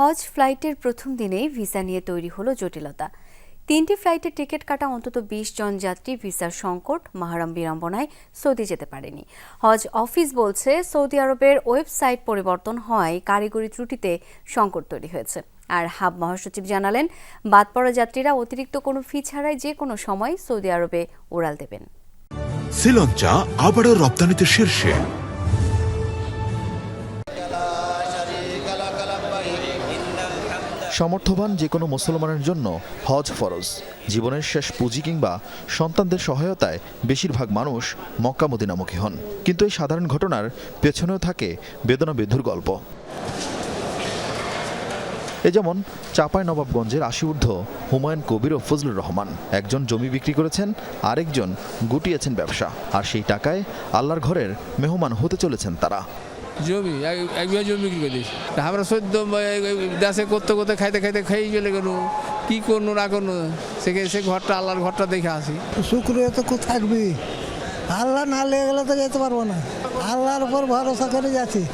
হজ ফ্লাইটের প্রথম দিনেই ভিসা নিয়ে তৈরি হলো জটিলতা। তিনটি ফ্লাইটের টিকিট কাটা অন্তত বিশ জন যাত্রী ভিসার সংকট মাহারাম বিড়ম্বনায় সৌদি যেতে পারেনি। হজ অফিস বলছে, সৌদি আরবের ওয়েবসাইট পরিবর্তন হওয়ায় কারিগরি ত্রুটিতে সংকট তৈরি হয়েছে। আর হাব মহাসচিব জানালেন বাদ পড়া যাত্রীরা অতিরিক্ত কোনো ফি ছাড়াই যে কোনো সময় সৌদি আরবে উড়াল দেবেন। শ্রীলঙ্কা আবারও রপ্তানিতে শীর্ষে। সমর্থবান যে কোনো মুসলমানের জন্য হজ ফরজ। জীবনের শেষ পুঁজি কিংবা সন্তানদের সহায়তায় বেশিরভাগ মানুষ মক্কা মদিনামুখী হন। কিন্তু এই সাধারণ ঘটনার পেছনেও থাকে বেদনা বিধুর গল্প। এ যেমন চাপাই নবাবগঞ্জের আশি ঊর্ধ্ব হুমায়ুন কবির ও ফজলুর রহমান। একজন জমি বিক্রি করেছেন, আরেকজন গুটিয়েছেন ব্যবসা। আর সেই টাকায় আল্লাহর ঘরের মেহমান হতে চলেছেন তারা। জমি, এক- বিঘা জমি বিক্রি করে দিয়েছি। আমরা সদ্য দেশে করতে করতে খাইতে খাইতে খেয়েই চলে গেল। কি করল, না করল, সে সে ঘরটা, আল্লাহর ঘরটা দেখে আসি। শুক্রিয়া তো থাকবি আল্লাহ না লেগে গেলে তো যেতে পারব না। আল্লাহর উপর ভরসা করে যাচ্ছি।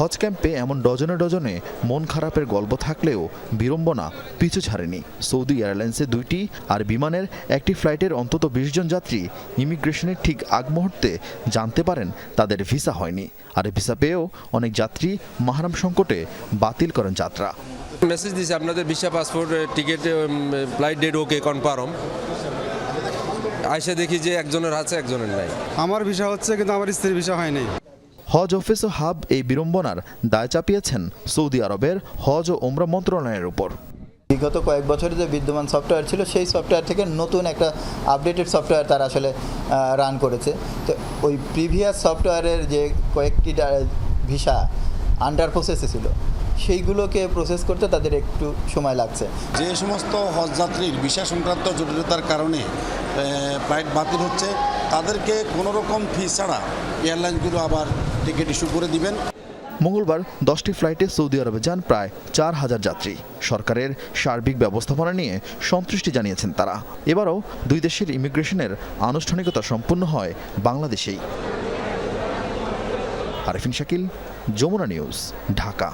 হজ ক্যাম্পে এমন ডজনে ডজনে মন খারাপের গল্প থাকলেও বিড়ম্বনা পিছু ছাড়েনি। সৌদি এয়ারলাইন্সে দুইটি আর বিমানের একটি ফ্লাইটের অন্তত বিশ জন যাত্রী ইমিগ্রেশনের ঠিক আগ মুহূর্তে জানতে পারেন তাদের ভিসা হয়নি। আর ভিসা পেয়েও অনেক যাত্রী মাহারাম সংকটে বাতিল করেন যাত্রা। মেসেজ দিছে আপনাদের visa passport ticket flight date okay confirm আইসা দেখি যে একজনের আছে একজনের নাই। আমার ভিসা হচ্ছে কিন্তু আমার স্ত্রীর ভিসা হয়নি। হজ অফিস ও হাব এই বিড়ম্বনার দায় চাপিয়েছেন সৌদি আরবের হজ ও ওমরা মন্ত্রণালয়ের উপর। বিগত কয়েক বছরে যে বিদ্যমান সফটওয়্যার ছিল সেই সফটওয়্যার থেকে নতুন একটা আপডেটেড সফটওয়্যার তারা আসলে রান করেছে। তো ওই প্রিভিয়াস সফটওয়্যারের যে কয়েকটি ভিসা আন্ডার প্রসেসে ছিল সেইগুলোকে প্রসেস করতে তাদের একটু সময় লাগছে। যে সমস্ত হজযাত্রীর ভিসা সংক্রান্ত জটিলতার কারণে ফ্লাইট বাতিল হচ্ছে তাদেরকে কোনো রকম ফি ছাড়া এয়ারলাইনগুলো আবার টিকিট ইস্যু করে দিবেন। মঙ্গলবার দশটি ফ্লাইটে সৌদি আরবে যান প্রায় চার হাজার যাত্রী। সরকারের সার্বিক ব্যবস্থাপনা নিয়ে সন্তুষ্টি জানিয়েছেন তারা। এবারও দুই দেশের ইমিগ্রেশনের আনুষ্ঠানিকতা সম্পূর্ণ হয় বাংলাদেশেই। আরিফিন শাকিল, যমুনা নিউজ, ঢাকা।